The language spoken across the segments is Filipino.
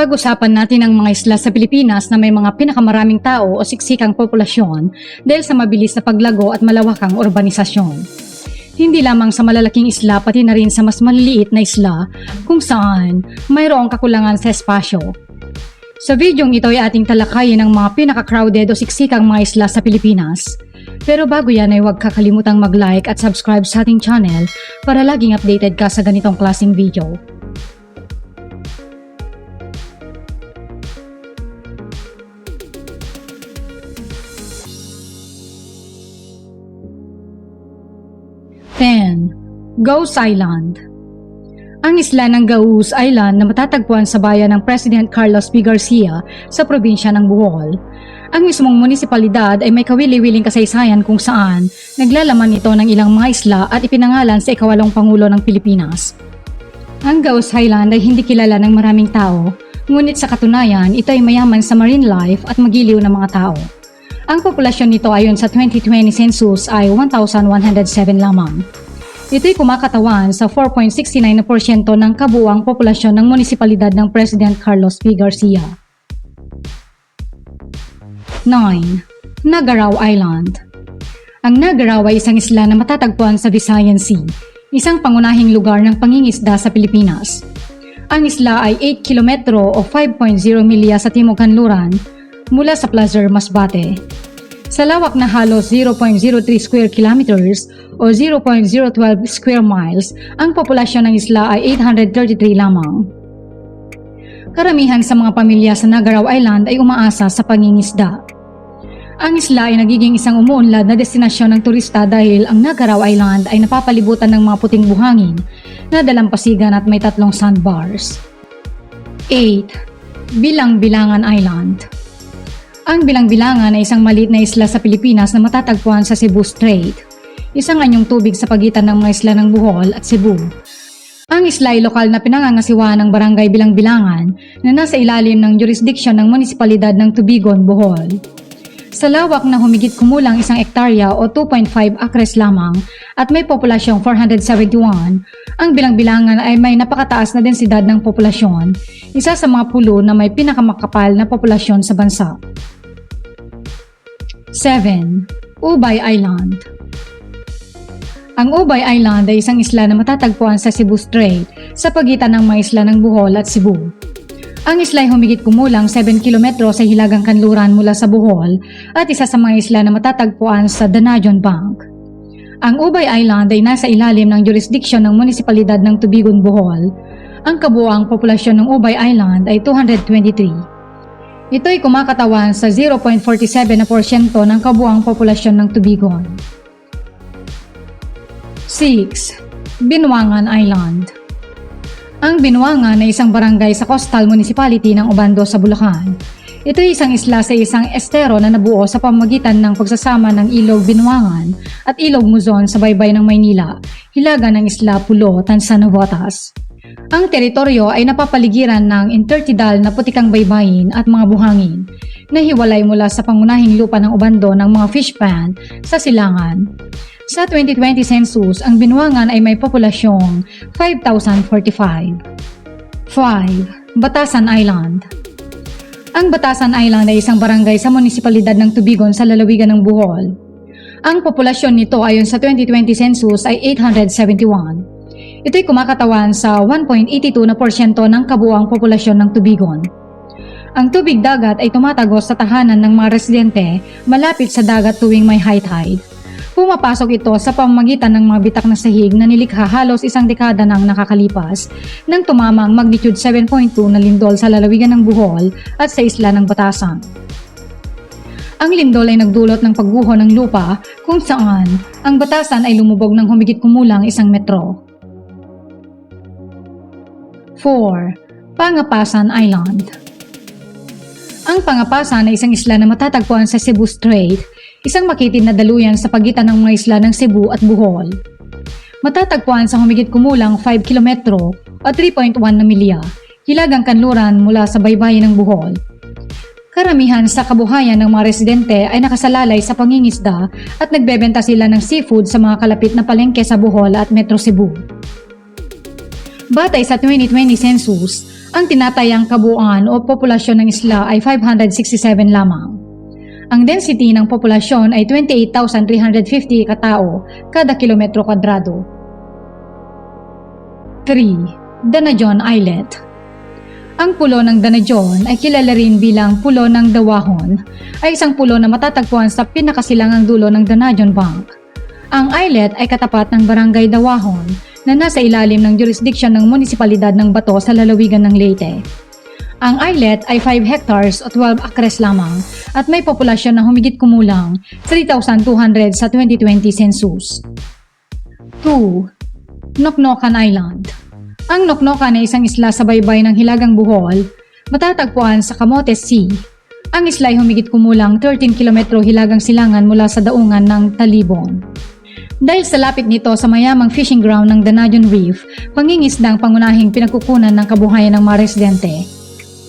Pag-usapan natin ang mga isla sa Pilipinas na may mga pinakamaraming tao o siksikang populasyon dahil sa mabilis na paglago at malawakang urbanisasyon. Hindi lamang sa malalaking isla pati na rin sa mas maliliit na isla kung saan mayroong kakulangan sa espasyo. Sa videong ito ay ating talakayin ang mga pinaka-crowded o siksikang mga isla sa Pilipinas. Pero bago yan ay huwag kakalimutang mag-like at subscribe sa ating channel para laging updated ka sa ganitong klaseng video. Ten, Ghost Island Ang isla ng Gauss Island na matatagpuan sa bayan ng President Carlos P. Garcia sa probinsya ng Bohol. Ang mismong munisipalidad ay may kawili-wiling kasaysayan kung saan naglalaman ito ng ilang mga isla at ipinangalan sa ikawalong Pangulo ng Pilipinas. Ang Gauss Island ay hindi kilala ng maraming tao, ngunit sa katunayan ito ay mayaman sa marine life at magiliw ng mga tao. Ang populasyon nito ayon sa 2020 census ay 1,107 lamang. Ito'y kumakatawan sa 4.69% ng kabuuang populasyon ng munisipalidad ng President Carlos P. Garcia. 9. Nagaraw Island Ang Nagaraw ay isang isla na matatagpuan sa Visayan Sea, isang pangunahing lugar ng pangingisda sa Pilipinas. Ang isla ay 8 kilometro o 5.0 milya sa timog kanluran mula sa Plaza Masbate. Sa lawak na halos 0.03 square kilometers o 0.012 square miles, ang populasyon ng isla ay 833 lamang. Karamihan sa mga pamilya sa Nagaraw Island ay umaasa sa pangingisda. Ang isla ay nagiging isang umuunlad na destinasyon ng turista dahil ang Nagaraw Island ay napapalibutan ng mga puting buhangin na dalampasigan at may tatlong sandbars. 8. Bilang-Bilangan Island ang bilang-bilangan ay isang maliit na isla sa Pilipinas na matatagpuan sa Cebu Strait. Isang anyong tubig sa pagitan ng mga isla ng Bohol at Cebu. Ang isla ay lokal na pinangangasiwa ng barangay Bilang-Bilangan na nasa ilalim ng jurisdiksyon ng munisipalidad ng Tubigon, Bohol. Sa lawak na humigit kumulang isang ektarya o 2.5 acres lamang at may populasyong 471, ang bilang-bilangan ay may napakataas na densidad ng populasyon, isa sa mga pulo na may pinakamakapal na populasyon sa bansa. 7. Ubay Island Ang Ubay Island ay isang isla na matatagpuan sa Cebu Strait sa pagitan ng mga isla ng Bohol at Cebu. Ang isla ay humigit kumulang 7 kilometro sa hilagang kanluran mula sa Bohol at isa sa mga isla na matatagpuan sa Danajon Bank. Ang Ubay Island ay nasa ilalim ng jurisdiksyon ng munisipalidad ng Tubigon, Bohol. Ang kabuang populasyon ng Ubay Island ay 223. Ito'y kumakatawan sa 0.47% ng kabuang populasyon ng Tubigon. 6. Binwangan Island Ang Binwangan ay isang barangay sa coastal municipality ng Obando sa Bulacan. Ito ay isang isla sa isang estero na nabuo sa pamagitan ng pagsasama ng Ilog Binwangan at Ilog Muzon sa baybay ng Maynila, hilaga ng Isla Pulo, Tansa Navotas. Ang teritoryo ay napapaligiran ng intertidal na putikang baybayin at mga buhangin na hiwalay mula sa pangunahing lupa ng ubando ng mga fish pan sa silangan. Sa 2020 census, ang Binwangan ay may populasyong 5,045. 5. Batasan Island Ang Batasan Island ay isang barangay sa munisipalidad ng Tubigon sa lalawigan ng Bohol. Ang populasyon nito ayon sa 2020 census ay 871. Ito'y kumakatawan sa 1.82% ng kabuang populasyon ng Tubigon. Ang tubig dagat ay tumatagos sa tahanan ng mga residente malapit sa dagat tuwing may high tide. Pumapasok ito sa pamamagitan ng mga bitak na sahig na nilikha halos isang dekada nang nakakalipas nang tumama ang magnitude 7.2 na lindol sa lalawigan ng Bohol at sa isla ng Batasan. Ang lindol ay nagdulot ng pagguho ng lupa kung saan ang batasan ay lumubog ng humigit kumulang isang metro. 4. Pangapasan Island Ang Pangapasan ay isang isla na matatagpuan sa Cebu Strait, isang makitid na daluyan sa pagitan ng mga isla ng Cebu at Bohol. Matatagpuan sa humigit kumulang 5 kilometro o 3.1 na milya, hilagang kanluran mula sa baybayin ng Bohol. Karamihan sa kabuhayan ng mga residente ay nakasalalay sa pangingisda at nagbebenta sila ng seafood sa mga kalapit na palengke sa Bohol at Metro Cebu. Batay sa 2020 census, Ang tinatayang kabuuan o populasyon ng isla ay 567 lamang. Ang density ng populasyon ay 28,350 katao kada kilometro kwadrado. 3. Danajon Islet Ang pulo ng Danajon ay kilala rin bilang Pulo ng Dawahon ay isang pulo na matatagpuan sa pinakasilangang dulo ng Danajon Bank. Ang islet ay katapat ng Barangay Dawahon na nasa ilalim ng jurisdiksyon ng munisipalidad ng Bato sa lalawigan ng Leyte. Ang islet ay 5 hectares o 12 acres lamang at may populasyon na humigit kumulang 3,200 sa 2020 census. 2. Noknokan Island Ang Noknokan ay isang isla sa baybay ng Hilagang Bohol, matatagpuan sa Camotes Sea. Ang isla ay humigit kumulang 13 kilometro hilagang silangan mula sa daungan ng Talibon. Dahil sa lapit nito sa mayamang fishing ground ng Danajon Reef, pangingisda ang pangunahing pinagkukunan ng kabuhayan ng mga residente.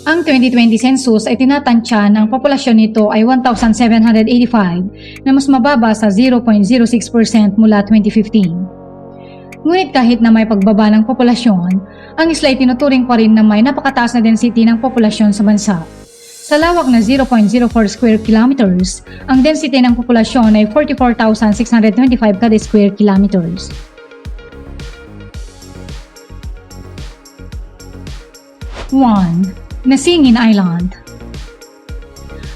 Ang 2020 census ay tinatansya na ang populasyon nito ay 1,785 na mas mababa sa 0.06% mula 2015. Ngunit kahit na may pagbaba ng populasyon, ang isla ay tinuturing pa rin na may napakataas na density ng populasyon sa bansa. Sa lawak na 0.04 square kilometers, ang density ng populasyon ay 44,625 kada square kilometers. 1. Nasingin Island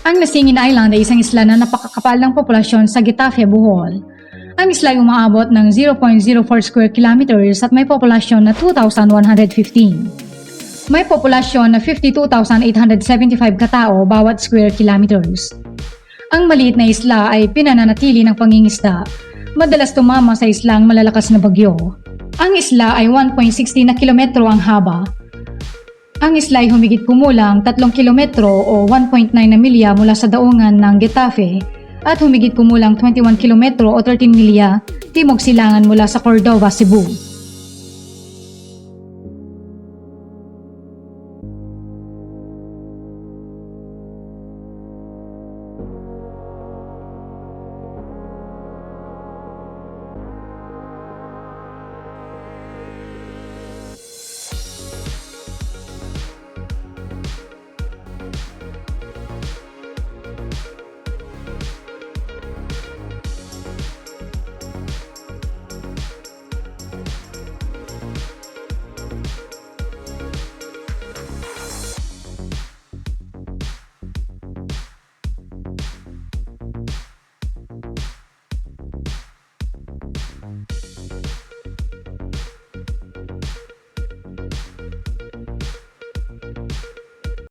Ang Nasingin Island ay isang isla na napakakapal ng populasyon sa Getafe, Bohol. Ang isla ay umaabot ng 0.04 square kilometers at may populasyon na 2,115. May populasyon na 52,875 katao bawat square kilometers. Ang maliit na isla ay pinananatili ng pangingisda. Madalas tumama sa islang malalakas na bagyo. Ang isla ay 1.60 na kilometro ang haba. Ang isla ay humigit kumulang 3 kilometro o 1.9 na milya mula sa daungan ng Getafe at humigit kumulang 21 kilometro o 13 milya timog silangan mula sa Cordova, Cebu.